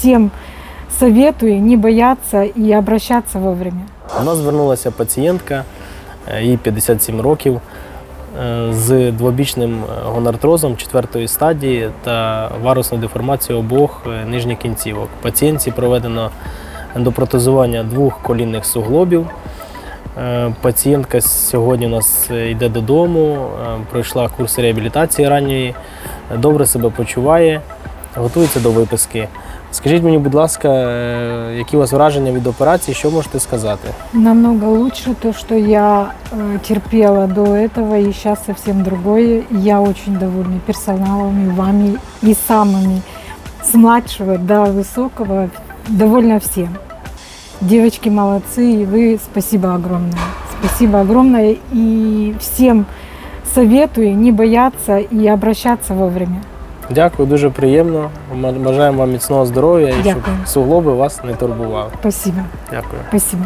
всем советую не бояться и обращаться вовремя. У нас звернулася пацієнтка, е, їй 57 років, е, з двобічним е, гонартрозом четвертої стадії та варусною деформацією обох нижніх кінцівок. Пацієнтці проведено ендопротезування двох колінних суглобів. Пацієнтка сьогодні у нас йде додому, пройшла курс реабілітації ранньої, добре себе почуває, готується до виписки. Скажіть мені, будь ласка, е, які у вас враження від операції, що можете сказати? Намного лучше то, что я э, терпела до этого, и сейчас совсем другое. Я очень довольна персоналом и вами, и самыми с младшего до высокого, довольна всем. Девочки молодцы, и вы спасибо огромное. Спасибо огромное, и всем советую не бояться и обращаться вовремя. Дякую, дуже приємно. Бажаємо вам міцного здоров'я і Дякую. щоб суглоби вас не турбували. Спасибо, Дякую. спасибо.